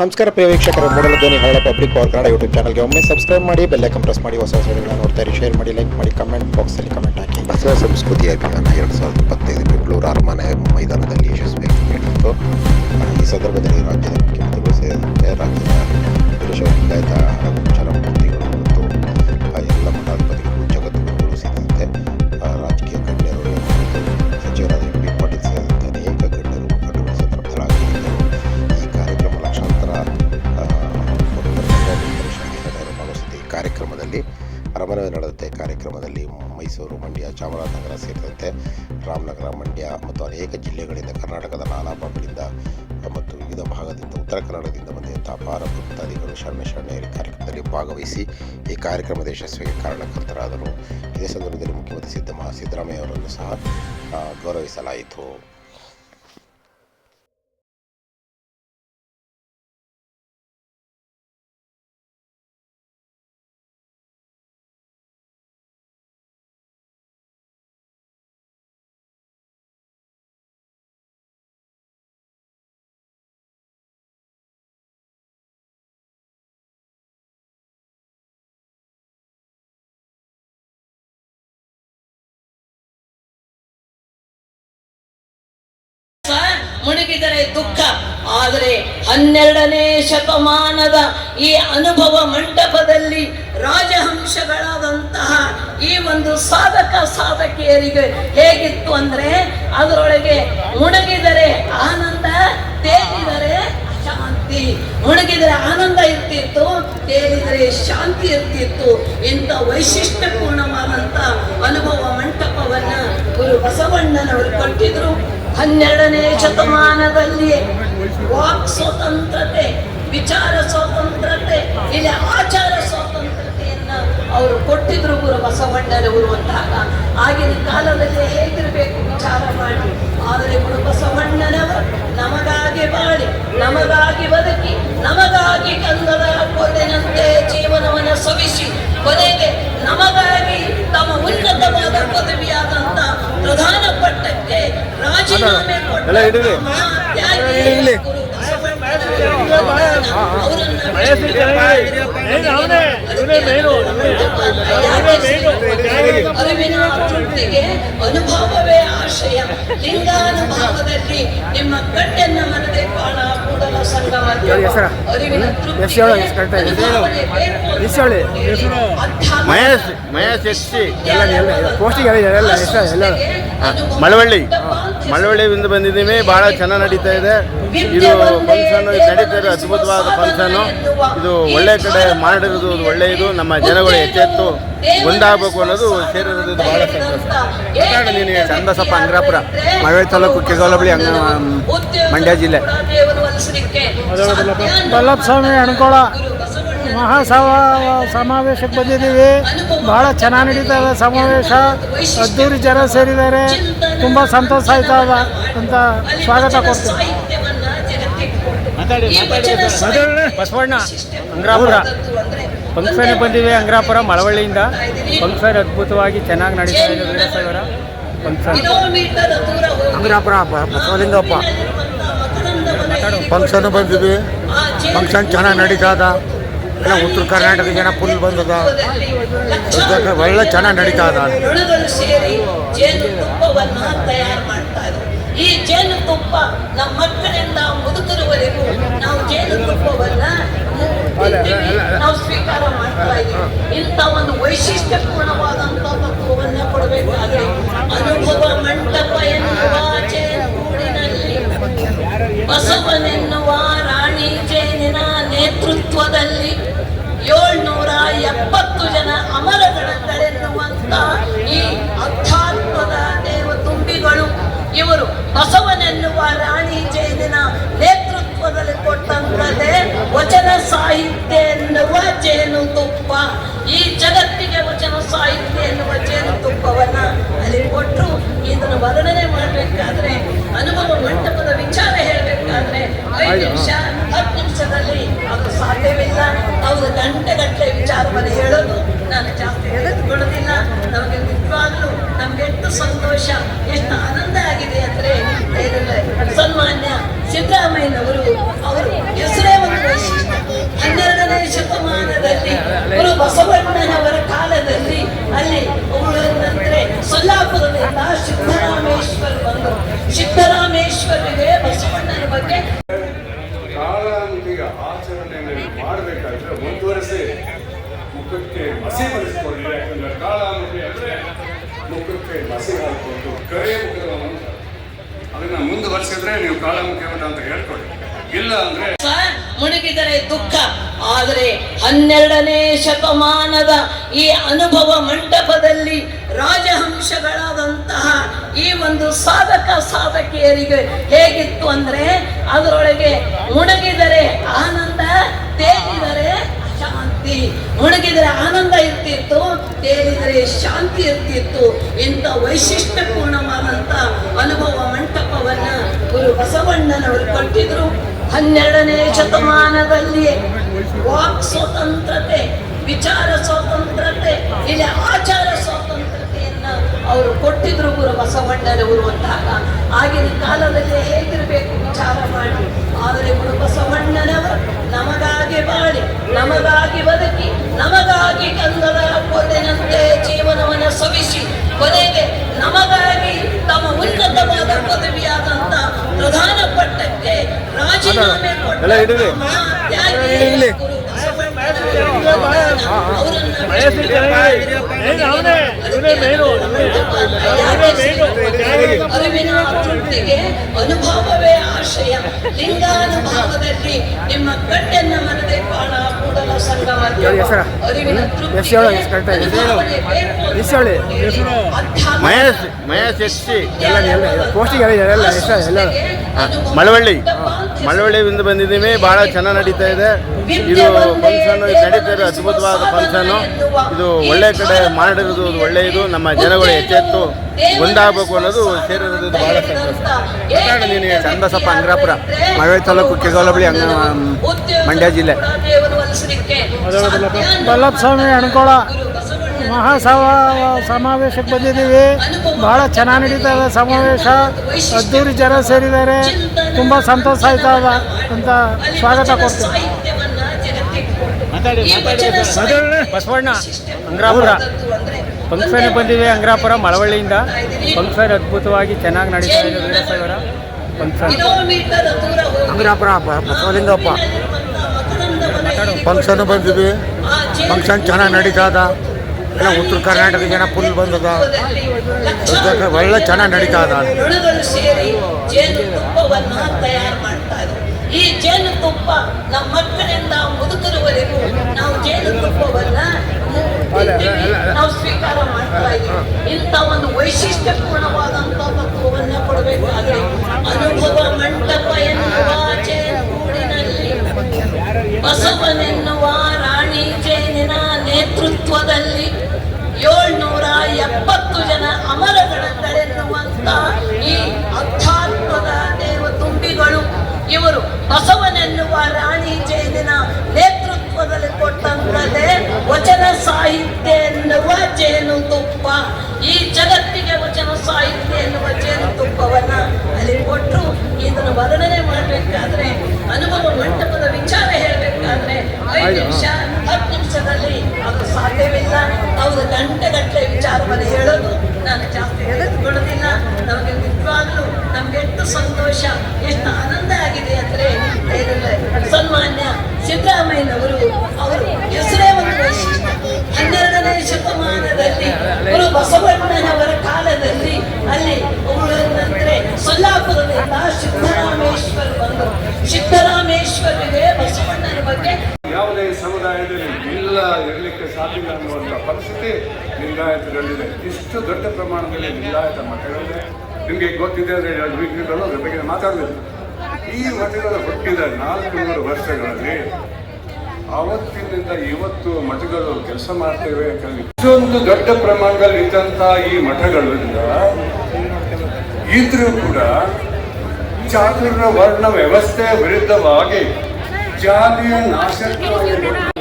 ನಮಸ್ಕಾರ ಪ್ರಿಯ ವೀಕ್ಷಕರು, ಮೂಡಲ ಧ್ವನಿ ಹಳೆ ಪಬ್ಲಿಕ್ ಪವರ್ ಕನ್ನಡ ಯೂಟ್ಯೂಬ್ ಚಾನಲ್ಗೆ ಒಮ್ಮೆ ಸಬ್ಸ್ಕ್ರೈಬ್ ಮಾಡಿ ಬೆಲ್ಲೈಕನ್ ಪ್ರೆಸ್ ಮಾಡಿ, ಹೊಸ ವಿಡಿಯೋಗಳನ್ನ ನೋಡ್ತಾರೆ ಶೇರ್ ಮಾಡಿ ಲೈಕ್ ಮಾಡಿ ಕಮೆಂಟ್ ಬಾಕ್ಸಲ್ಲಿ ಕಮೆಂಟ್ ಹಾಕಿ. ಬಸವ ಸಂಸ್ಕೃತಿ ಅಭಿಯಾನ ಎರಡು ಸಾವಿರದ ಇಪ್ಪತ್ತೈದು ಬೆಂಗಳೂರು ಅರಮನೆ ಮೈದಾನದಲ್ಲಿ ಯಶಸ್ವಿಯಾಗಿ ನಡೆಯಿತು ಈ ಸಂದರ್ಭದಲ್ಲಿ ರಾಜ್ಯದ ಮುಖ್ಯಮಂತ್ರಿಗಳು ಸೇರಿದಂತೆ ರಾಜ್ಯದ ವೀರಶೈವ ಚಾಮರಾಜನಗರ ಸೇರಿದಂತೆ ರಾಮನಗರ, ಮಂಡ್ಯ ಮತ್ತು ಅನೇಕ ಜಿಲ್ಲೆಗಳಿಂದ ಕರ್ನಾಟಕದ ನಾನಾ ಭಾಗಗಳಿಂದ ಮತ್ತು ವಿವಿಧ ಭಾಗದಿಂದ ಉತ್ತರ ಕನ್ನಡದಿಂದ ಬಂದಂಥ ಅಪಾರ ಭಕ್ತಾದಿಗಳು ಶರಣ ಶರಣೆಯರು ಕಾರ್ಯಕ್ರಮದಲ್ಲಿ ಭಾಗವಹಿಸಿ ಈ ಕಾರ್ಯಕ್ರಮದ ಯಶಸ್ವಿಗೆ ಕಾರಣಕರ್ತರಾದರು. ಇದೇ ಸಂದರ್ಭದಲ್ಲಿ ಮುಖ್ಯಮಂತ್ರಿ ಸಿದ್ದಮ್ಮ, ಸಿದ್ದರಾಮಯ್ಯ ಅವರನ್ನು ಸಹ ಗೌರವಿಸಲಾಯಿತು. ಮುಳುಗಿದರೆ ದುಃಖ, ಆದರೆ ಹನ್ನೆರಡನೇ ಶತಮಾನದ ಈ ಅನುಭವ ಮಂಟಪದಲ್ಲಿ ರಾಜಹಂಶಗಳಾದಂತಹ ಈ ಒಂದು ಸಾಧಕ ಸಾಧಕಿಯರಿಗೆ ಹೇಗಿತ್ತು ಅಂದ್ರೆ ಅದರೊಳಗೆ ಮುಣಗಿದರೆ ಆನಂದ, ತೇಲಿದರೆ ಶಾಂತಿ. ಮುಣಗಿದರೆ ಆನಂದ ಇರ್ತಿತ್ತು, ತೇಲಿದರೆ ಶಾಂತಿ ಇರ್ತಿತ್ತು. ಇಂಥ ವೈಶಿಷ್ಟ್ಯಪೂರ್ಣವಾದಂಥ ಅನುಭವ ಮಂಟಪವನ್ನ ಗುರು ಬಸವಣ್ಣನವರು ಕೊಟ್ಟಿದ್ರು. ಹನ್ನೆರಡನೇ ಶತಮಾನದಲ್ಲಿ ವಾಕ್ ಸ್ವತಂತ್ರತೆ, ವಿಚಾರ ಸ್ವಾತಂತ್ರ್ಯತೆ ಇಲ್ಲಿ ಆಚಾರ ಸ್ವತಂತ್ರತೆಯನ್ನ ಅವರು ಕೊಟ್ಟಿದ್ರು ಗುರು ಬಸವಣ್ಣನವರು ಅಂದಾಗ ಆಗಿನ ಕಾಲದಲ್ಲಿ ಹೇಗಿರಬೇಕು ವಿಚಾರ ಮಾಡಿ. ಆದರೆ ಗುರು ಬಸವಣ್ಣನವರು ನಮಗಾಗಿ ಬಾಳಿ, ನಮಗಾಗಿ ಬದುಕಿ, ನಮಗಾಗಿ ಕಂದದ ಕೊನೆನಂತೆ ಜೀವನವನ್ನು ಸವಿಸಿ, ಕೊನೆಗೆ ನಮಗಾಗಿ ತಮ್ಮ ಉನ್ನತವಾದ ಪದವಿಯಾದಂತ ಪ್ರಧಾನ ರಾಜೀನಾಮೆ ಕೊಟ್ಟ ಮಹಾತ್ಯಾಗಿ ಗುರು ಅರಿವಿನ ಅನುಭವವೇ ಆಶಯ ಲಿಂಗಾನುಭವದಲ್ಲಿ ನಿಮ್ಮ ಗಂಟೆನ್ನ ಮನದೇ ಕಾಣ ಕೂಡಲ ಸಂಗಮ ಅರಿವಿನ ಮಹೇಶ್ ಮಹೇಶ್ ಎಸ್ಸಿ ಎಲ್ಲ ಎಲ್ಲ ಪೋಸ್ಟಿಂಗ್ ಎಲ್ಲ ಎಲ್ಲ ಮಳವಳ್ಳಿ ಮಳವಳ್ಳಿಯಿಂದ ಬಂದಿದ್ದೀವಿ. ಭಾಳ ಚೆನ್ನಾಗಿ ನಡೀತಾ ಇದೆ. ಇದು ಫಂಕ್ಷನ್ ನಡೀತಾ ಅದ್ಭುತವಾದ ಫಂಕ್ಷನ್ನು ಇದು ಒಳ್ಳೆ ಕಡೆ ಮಾಡಿರೋದು ಇದು ಒಳ್ಳೆಯದು. ನಮ್ಮ ಜನಗಳು ಎಚ್ಚೆತ್ತು ಒಂದಾಗಬೇಕು ಅನ್ನೋದು ಸೇರಿರೋದು ಇದು ಬಹಳ ಸಂತೋಷ. ನೀನು ಚಂದಸಪ್ಪ ಅಂಗ್ರಾಪುರ ಮಳವೆ ತಾಲೂಕು ಕೆಗೋಲಬಳಿ ಅಂಗ ಮಂಡ್ಯ ಜಿಲ್ಲೆ. ಬಲ್ಲಪ್ಪ ಸ್ವಾಮಿ ಅಣ್ಕೋಳ ಮಹಾಸಭಾ ಸಮಾವೇಶಕ್ಕೆ ಬಂದಿದ್ದೀವಿ. ಭಾಳ ಚೆನ್ನಾಗಿ ನಡೀತಾ ಇದೆ ಸಮಾವೇಶ. ಅದ್ದೂರಿ ಜನ ಸೇರಿದ್ದಾರೆ. ತುಂಬ ಸಂತೋಷ ಆಯ್ತಾ ಅಂತ ಸ್ವಾಗತ ಕೊಡ್ತೀನಿ. ಬಸವಣ್ಣ ಅಂಗ್ರಾಪುರ. ಫಂಕ್ಷನ್ ಬಂದಿವೆ ಅಂಗ್ರಾಪುರ ಮಳವಳ್ಳಿಯಿಂದ. ಫಂಕ್ಷನ್ ಅದ್ಭುತವಾಗಿ ಚೆನ್ನಾಗಿ ನಡೀತಾ ಇದೆ ಫಂಕ್ಷನ್. ಅಂಗ್ರಾಪುರ ಬಸವಲಿಂಗಪ್ಪ. ಫಂಕ್ಷನ್ ಬಂದಿದ್ವಿ ಫಂಕ್ಷನ್ ಚೆನ್ನಾಗಿ ನಡೀತಾ ಇದೆ. ಎಲ್ಲ ಉತ್ತರ ಕರ್ನಾಟಕ ಜನ ಫುಲ್ ಬಂದದ. ಒಳ್ಳೆ ಚೆನ್ನಾಗಿ ನಡೀತಾ ಇದ. ಈ ಜೇನುತುಪ್ಪ ನಮ್ಮ ಮಕ್ಕಳಿಂದ ಮುದುಕರವರೆಗೂ ನಾವು ಜೇನುತುಪ್ಪವನ್ನ ತುಪ್ಪವನ್ನ ನಾವು ಸ್ವೀಕಾರ ಮಾಡ್ತಾ ಇದ್ದೀವಿ. ಇಂಥ ಒಂದು ವೈಶಿಷ್ಟ್ಯಪೂರ್ಣವಾದಂತ ತತ್ವವನ್ನ ಕೊಡಬೇಕಾದ್ರೆ ಅನುಭವ ಮಂಟಪ ಎನ್ನುವ ಜೇನುಗೂಡಿನಲ್ಲಿ ಬಸವನೆನ್ನುವ ರಾಣಿ ಜೇನಿನ ನೇತೃತ್ವದಲ್ಲಿ ಏಳ್ನೂರ ಎಪ್ಪತ್ತು ಜನ ಅಮರಗಣಗಳೆನ್ನುವಂತ ಈ ಬಸವನೆನ್ನುವ ರಾಣಿ ಜೇನಿನ ನೇತೃತ್ವದಲ್ಲಿ ಕೊಟ್ಟಂತದೇ ವಚನ ಸಾಹಿತ್ಯ ಎನ್ನುವ ಜೇನುತುಪ್ಪ ಈ ಜಗತ್ತಿಗೆ ವಚನ ಸಾಹಿತ್ಯ ಎನ್ನುವ ಜೇನುತುಪ್ಪವನ್ನ ಅಲ್ಲಿ ಕೊಟ್ಟರು ಇದನ್ನು ವರ್ಣನೆ ಮಾಡಬೇಕಾದ್ರೆ ಅನುಭವ ಮಂಟಪದ ವಿಚಾರ ಹೇಳಬೇಕಾದ್ರೆ ಐದು ನಿಮಿಷ ಹತ್ತು ನಿಮಿಷದಲ್ಲಿ ಅದು ಸಾಧ್ಯವಿಲ್ಲ ಅವರು ಗಂಟೆಗಟ್ಟಲೆ ವಿಚಾರವನ್ನು ಹೇಳೋದು ನಾನು ಜಾಸ್ತಿ ಹೇಳಿದುಕೊಳ್ಳೋದಿಲ್ಲ ನಮಗೆ ನಿಜವಾಗ್ಲೂ ನಮ್ಗೆ ಎಷ್ಟು ಸಂತೋಷ ಎಷ್ಟು ಆನಂದ ಆಗಿದೆ ಅಂದ್ರೆ ಏನಿಲ್ಲ, ಸನ್ಮಾನ್ಯ ಸಿದ್ದರಾಮಯ್ಯನವರು ಅವರು ಹೆಸರೇ ಒಂದು ಕಾಲಾಂತಿಕ ಆಚರಣೆಯನ್ನು ಮಾಡಬೇಕಾದ್ರೆ ಮುಂದುವರೆಸಿ ಮುಖಕ್ಕೆ ಮಸಿ ಬರೆಸ್ಕೊಳ್ಳಿ ಯಾಕಂದ್ರೆ ಕಾಲಾಂತಿ ಅಂದ್ರೆ ಮುಖಕ್ಕೆ ಮಸಿ ಹಾಕೊಂಡು ಕರೆ ಮುಖದ ಮಂತ್ರ ಅದನ್ನ ಮುಂದುವರೆಸಿದ್ರೆ ನೀವು ಕಾಲಾಂತಿ ಅಂತ ಹೇಳ್ಕೊಳ್ಳಿ. ಇಲ್ಲ ಅಂದ್ರೆ ಸರ್, ಮುಳುಗಿದರೆ ದುಃಖ ಆದರೆ ಹನ್ನೆರಡನೇ ಶತಮಾನದ ಈ ಅನುಭವ ಮಂಟಪದಲ್ಲಿ ರಾಜಹಂಶಗಳಾದಂತಹ ಈ ಒಂದು ಸಾಧಕ ಸಾಧಕಿಯರಿಗೆ ಹೇಗಿತ್ತು ಅಂದ್ರೆ ಅದರೊಳಗೆ ಮುಣಗಿದರೆ ಆನಂದ ತೇಗಿದರೆ ಶಾಂತಿ. ಮುಣಗಿದರೆ ಆನಂದ ಇರ್ತಿತ್ತು ತೇಲಿದರೆ ಶಾಂತಿ ಇರ್ತಿತ್ತು. ಇಂಥ ವೈಶಿಷ್ಟ್ಯಪೂರ್ಣವಾದಂಥ ಅನುಭವ ಮಂಟಪವನ್ನ ಗುರು ಬಸವಣ್ಣನವರು ಕೊಟ್ಟಿದ್ರು. ಹನ್ನೆರಡನೇ ಶತಮಾನದಲ್ಲಿ ವಾಕ್ ಸ್ವತಂತ್ರತೆ, ವಿಚಾರ ಸ್ವತಂತ್ರತೆ, ಇಲ್ಲಿ ಆಚಾರ ಸ್ವಾತಂತ್ರ್ಯತೆಯನ್ನ ಅವರು ಕೊಟ್ಟಿದ್ರು ಗುರು ಬಸವಣ್ಣನವರು ಅಂದಾಗ ಆಗಿನ ಕಾಲದಲ್ಲಿ ಹೇಗಿರಬೇಕು ವಿಚಾರ ಮಾಡಿ. ಆದರೆ ಗುರು ಬಸವಣ್ಣನವರು ನಮಗಾಗಿ ಬಾಳಿ ನಮಗಾಗಿ ಬದುಕಿ ನಮಗಾಗಿ ಕನ್ನಡ ಕೊನೆಯಂತೆ ಜೀವನವನ್ನು ಸವಿಸಿ ಕೊನೆಗೆ ನಮಗಾಗಿ ತಮ್ಮ ಉನ್ನತವಾದ ಪದವಿಯಾದಂತ ಪ್ರಧಾನ ಪಟ್ಟಕ್ಕೆ ರಾಜೀನಾಮೆ ಕೊಟ್ಟ ಅವರನ್ನ ತೃಪ್ತಿಗೆ ಅನುಭವವೇ ಆಶಯ. ಲಿಂಗಾನುಭವದಲ್ಲಿ ನಿಮ್ಮ ಕಣ್ಣನ್ನು ಮನದೆ ಕಾಣ ಕೂಡಲ ಸಂಗಮ ಅರಿವಿನ ಮಹೇಶ್ ಎಚ್ ಸಿ. ಪೋಸ್ಟಿಗೆ ಎಲ್ಲ ಹೆಸರು ಎಲ್ಲ ಮಳವಳ್ಳಿ. ಮಳವಳ್ಳಿಯಿಂದ ಬಂದಿದ್ದೀವಿ. ಭಾಳ ಚೆನ್ನಾಗಿ ನಡೀತಾ ಇದೆ. ಇದು ಫಂಕ್ಷನ್ ನಡೀತಾ ಇದೆ ಅದ್ಭುತವಾದ ಫಂಕ್ಷನ್ ಇದು ಒಳ್ಳೆ ಕಡೆ ಮಾಡಿರೋದು ಇದು ಒಳ್ಳೆಯದು. ನಮ್ಮ ಜನಗಳು ಹೆಚ್ಚೆತ್ತು ಒಂದಾಗಬೇಕು ಅನ್ನೋದು ಸೇರಿರೋದು ಬಹಳ ಭಾಳ ಸಂತೋಷ ಚಂದಸಪ್ಪ ಅಂಗ್ರಾಪುರ, ಮಳವಳ್ಳಿ ತಾಲೂಕು, ಕೆಗೋಲಬಳಿ, ಅಂಗ- ಮಂಡ್ಯ ಜಿಲ್ಲೆ. ಬಲ್ಲಪ್ಪ ಸ್ವಾಮಿ ಅಣ್ಕೊಳ ಮಹಾಸಭಾ ಸಮಾವೇಶಕ್ಕೆ ಬಂದಿದ್ದೀವಿ. ಭಾಳ ಚೆನ್ನಾಗಿ ನಡೀತಾ ಇದೆ ಸಮಾವೇಶ. ಅದ್ದೂರಿ ಜನ ಸೇರಿದ್ದಾರೆ. ತುಂಬ ಸಂತೋಷ ಆಯ್ತಾ ಇದೆ ಅಂತ ಸ್ವಾಗತ ಕೊಡ್ತೀವಿ ಬಸವಣ್ಣ ಅಂಗ್ರಾಪುರ. ಫಂಕ್ಷನ್ ಬಂದಿದೆ ಅಂಗ್ರಾಪುರ ಮಳವಳ್ಳಿಯಿಂದ. ಫಂಕ್ಷನ್ ಅದ್ಭುತವಾಗಿ ಚೆನ್ನಾಗಿ ನಡೀತಾ ಇದೆ ಫಂಕ್ಷನ್. ಅಂಗ್ರಾಪುರ ಬಸವಲಿಂಗಪ್ಪ. ಫಂಕ್ಷನ್ ಬಂದಿದ್ವಿ ಫಂಕ್ಷನ್ ಚೆನ್ನಾಗಿ ನಡೀತಾ ಇದೆ ಎಲ್ಲ ಉತ್ತರ ಕರ್ನಾಟಕ ಜನ ಫುಲ್ ಬಂದದ. ಒಳ್ಳೆ ಚೆನ್ನಾಗಿ ನಡೀತಾ ಇದ್ರು. ಈ ಜೇನುತುಪ್ಪ ನಮ್ಮ ಮಕ್ಕಳಿಂದ ಮುದುಕರವರೆಗೂ ನಾವು ಜೇನುತುಪ್ಪವನ್ನ ನಾವು ಸ್ವೀಕಾರ ಮಾಡ್ತಾ ಇದ್ದೀವಿ. ಇಂಥ ಒಂದು ವೈಶಿಷ್ಟ್ಯಪೂರ್ಣವಾದಂಥ ತತ್ವವನ್ನ ಕೊಡಬೇಕಾದ್ರೆ ಅನುಭವ ಮಂಟಪ ಎನ್ನುವ ಏಳ್ನೂರ ಎಪ್ಪತ್ತು ಜನ ಅಮರಗಳೆಂದರೆನ್ನುವಂತಹ ಈ ಅಧ್ಯಾತ್ಮದ ದೇವ ತುಂಬಿಗಳು ಇವರು ಬಸವನೆನ್ನುವ ರಾಣಿ ಜೇನಿನ ನೇತೃತ್ವದಲ್ಲಿ ಕೊಟ್ಟಂತದೇ ವಚನ ಸಾಹಿತ್ಯ ಎನ್ನುವ ಜೇನುತುಪ್ಪ. ಈ ಜಗತ್ತಿಗೆ ವಚನ ಸಾಹಿತ್ಯ ಎನ್ನುವ ಜೇನುತುಪ್ಪವನ್ನ ಅಲ್ಲಿ ಕೊಟ್ಟರು ಇದನ್ನು ವರ್ಣನೆ ಮಾಡಬೇಕಾದ್ರೆ ಅನುಭವ ಮಂಟಪದ ವಿಚಾರ ಹೇಳಬೇಕಾದ್ರೆ ಐದು ನಿಮಿಷ ಹತ್ತು ನಿಮಿಷದಲ್ಲಿ ಅದು ಸಾಧ್ಯವಿಲ್ಲ. ಅವರು ಗಂಟೆಗಟ್ಟಲೆ ವಿಚಾರವನ್ನು ಹೇಳೋದು ನಾನು ಜಾಸ್ತಿ ಹೇಳಿದುಕೊಳ್ಳೋದಿಲ್ಲ ನಮಗೆ ನಿಜವಾಗ್ಲೂ ನಮ್ಗೆ ಎಷ್ಟು ಸಂತೋಷ, ಎಷ್ಟು ಆನಂದ ಆಗಿದೆ ಅಂದ್ರೆ ಸನ್ಮಾನ್ಯ ಸಿದ್ದರಾಮಯ್ಯನವರು ಅವರು ಹೆಸರೇ ಒಂದು ವೈಶಿಷ್ಟ್ಯ ಹನ್ನೆರಡನೇ ಶತಮಾನದಲ್ಲಿ ಗುರು ಬಸವಣ್ಣನವರ ಕಾಲದಲ್ಲಿ ಅಲ್ಲಿ ಅಂದ್ರೆ ಸೊಲ್ಲಾಪುರದಿಂದ ಸಿದ್ದರಾಮೇಶ್ವರ ಬಂದರು ಸಿದ್ದರಾಮೇಶ್ವರಿಗೆ ಬಸವಣ್ಣನ ಬಗ್ಗೆ ಯಾವುದೇ ಸಮುದಾಯದಲ್ಲಿ ಇಲ್ಲ ಇರಲಿಕ್ಕೆ ಸಾಧ್ಯ ಇಲ್ಲ ಅನ್ನುವಂಥ ಪರಿಸ್ಥಿತಿ ಲಿಂಗಾಯತರಲ್ಲಿದೆ ಇಷ್ಟು ದೊಡ್ಡ ಮಠಗಳಿದೆ ನಿಮಗೆ ಗೊತ್ತಿದೆ ಅಂದರೆ ವೀಕ್ಗಳು ಅದ್ರ ಬಗ್ಗೆ ಮಾತಾಡಬೇಕು. ಈ ಮಠಗಳು ಹುಟ್ಟಿದ ನಾಲ್ಕು ನೂರು ವರ್ಷಗಳಲ್ಲಿ ಅವತ್ತಿನಿಂದ ಇವತ್ತು ಮಠಗಳು ಕೆಲಸ ಮಾಡ್ತೇವೆ ಅಂತ ಇಷ್ಟೊಂದು ದೊಡ್ಡ ಪ್ರಮಾಣದಲ್ಲಿ ಇದ್ದಂಥ ಈ ಮಠಗಳಿಂದ ಇದ್ರೂ ಕೂಡ ಚಾತುರ್ಯ ವರ್ಣ ವ್ಯವಸ್ಥೆ ವಿರುದ್ಧವಾಗಿ ಜಾತಿಯ ನಾಶತ್ವವನ್ನು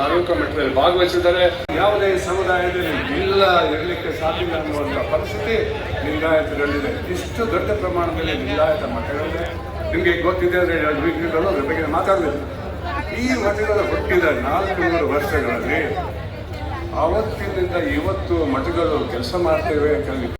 ಧಾರ್ಮಿಕ ಮಟ್ಟದಲ್ಲಿ ಭಾಗವಹಿಸಿದರೆ ಯಾವುದೇ ಸಮುದಾಯದಲ್ಲಿ ಇಲ್ಲ ಇರಲಿಕ್ಕೆ ಸಾಧ್ಯ ಅನ್ನುವಂಥ ಪರಿಸ್ಥಿತಿ ಲಿಂಗಾಯತರಲ್ಲಿದೆ ಇಷ್ಟು ದೊಡ್ಡ ಪ್ರಮಾಣದಲ್ಲಿ ಲಿಂಗಾಯತ ಮಠಗಳಿದೆ ನಿಮಗೆ ಗೊತ್ತಿದೆ ಅಂದರೆ ವೀಕ್ಗಳು ಅದ್ರ ಬಗ್ಗೆ ಮಾತಾಡಬೇಕು ಈ ಮಠಗಳು ಹುಟ್ಟಿದ ನಾಲ್ಕು ನೂರು ವರ್ಷಗಳಲ್ಲಿ ಆವತ್ತಿನಿಂದ ಇವತ್ತು ಮಠಗಳು ಕೆಲಸ ಮಾಡ್ತೇವೆ ಅಂತ